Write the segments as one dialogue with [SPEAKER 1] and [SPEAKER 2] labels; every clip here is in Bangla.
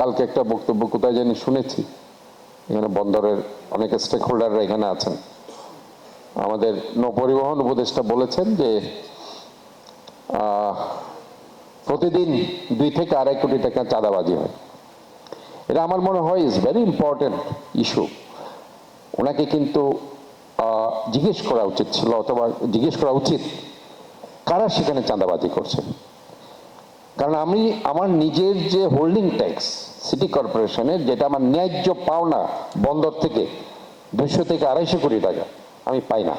[SPEAKER 1] কালকে একটা বক্তব্য কোথায় জানি শুনেছি। এখানে বন্দরের অনেক স্টেক হোল্ডাররা এখানে আছেন। আমাদের নৌপরিবহন উপদেষ্টা বলেছেন যে প্রতিদিন দুই থেকে আড়াই কোটি টাকা চাঁদাবাজি হয়। এটা আমার মনে হয় ইজ ভেরি ইম্পর্টেন্ট ইস্যু ওনাকে কিন্তু জিজ্ঞেস করা উচিত ছিল অথবা জিজ্ঞেস করা উচিত, কারা সেখানে চাঁদাবাজি করছে কারণ আমি, আমার নিজের যে হোল্ডিং ট্যাক্স সিটি কর্পোরেশনের যেটা আমার ন্যায্য পাওনা বন্দর থেকে দুশো থেকে আড়াইশো কোটি টাকা, আমি পাই না।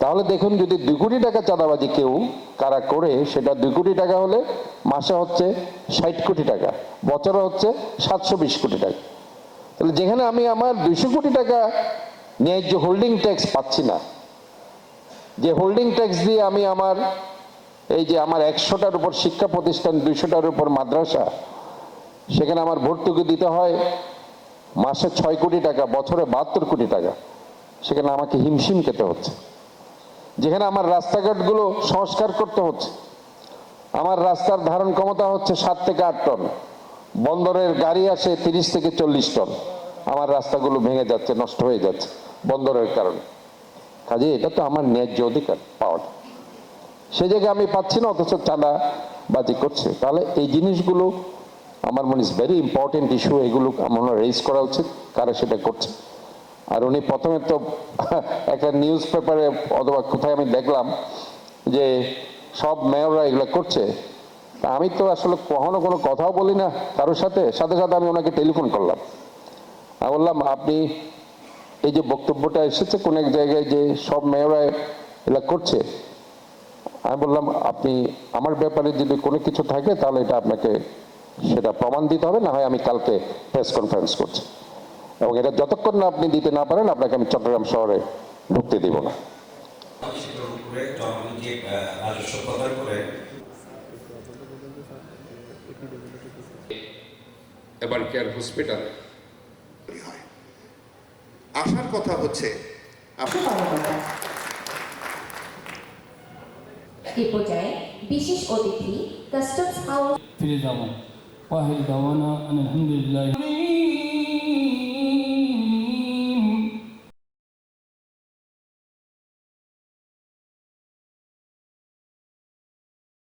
[SPEAKER 1] তাহলে দেখুন, যদি দুই কোটি টাকা চাঁদাবাজি কেউ কারা করে, সেটা দুই কোটি টাকা হলে মাসে হচ্ছে ষাট কোটি টাকা, বছরে হচ্ছে সাতশো বিশ কোটি টাকা। তাহলে যেখানে আমি আমার দুইশো কোটি টাকা ন্যায্য হোল্ডিং ট্যাক্স পাচ্ছি না, যে হোল্ডিং ট্যাক্স দিয়ে আমি আমার, এই যে আমার একশোটার উপর শিক্ষা প্রতিষ্ঠান, দুইশোটার উপর মাদ্রাসা সেখানে আমার ভর্তুকি দিতে হয়। মাসে ছয় কোটি টাকা, বছরে বাহাত্তর কোটি টাকা। সেখানে আমাকে হিমশিম খেতে হচ্ছে। যেখানে আমার রাস্তাঘাটগুলো সংস্কার করতে হচ্ছে। আমার রাস্তার ধারণ ক্ষমতা হচ্ছে সাত থেকে আট টন। বন্দরের গাড়ি আসে তিরিশ থেকে চল্লিশ টন। আমার রাস্তাগুলো ভেঙে যাচ্ছে, নষ্ট হয়ে যাচ্ছে বন্দরের কারণে। কাজে এটা তো আমার ন্যায্য অধিকার, পাওয়াটা। সে জায়গায় আমি পাচ্ছি না, অথচ চাঁদা বাজি করছে। তাহলে এই জিনিসগুলো আমার মনে ভেরি ইম্পর্টেন্ট ইস্যু এগুলো আমার রেজ করা উচিত, কারা সেটা করছে। আর উনি প্রথমে তো একটা নিউজ পেপারে অথবা কোথায় আমি দেখলাম যে সব মেয়ররা এগুলো করছে। আমি তো আসলে কখনো কোনো কথাও বলি না কারোর সাথে সাথে সাথে আমি ওনাকে টেলিফোন করলাম। আমি বললাম, আপনি এই যে বক্তব্যটা এসেছে কোন এক জায়গায় যে সব মেয়ররা এগুলো করছে, আমি বললাম, আপনি আমার ব্যাপারে যদি কোনো কিছু থাকে তাহলে এটা আপনাকে সেটা প্রমাণ দিতে হবে না হয় আমি কালকে প্রেস কনফারেন্স করছি। এবং এটা যতক্ষণ না আপনি দিতে না পারেন আপনাকে আমি চট্টগ্রাম শহরে ঢুকতে দিব না।
[SPEAKER 2] এবার কেয়ার হসপিটালে।
[SPEAKER 3] আসার কথা হচ্ছে
[SPEAKER 4] এ পর্যায়ে বিশেষ অতিথি কাস্টমস হাউস
[SPEAKER 5] ফিরে যাব। واهل دعوانا أن الحمد لله.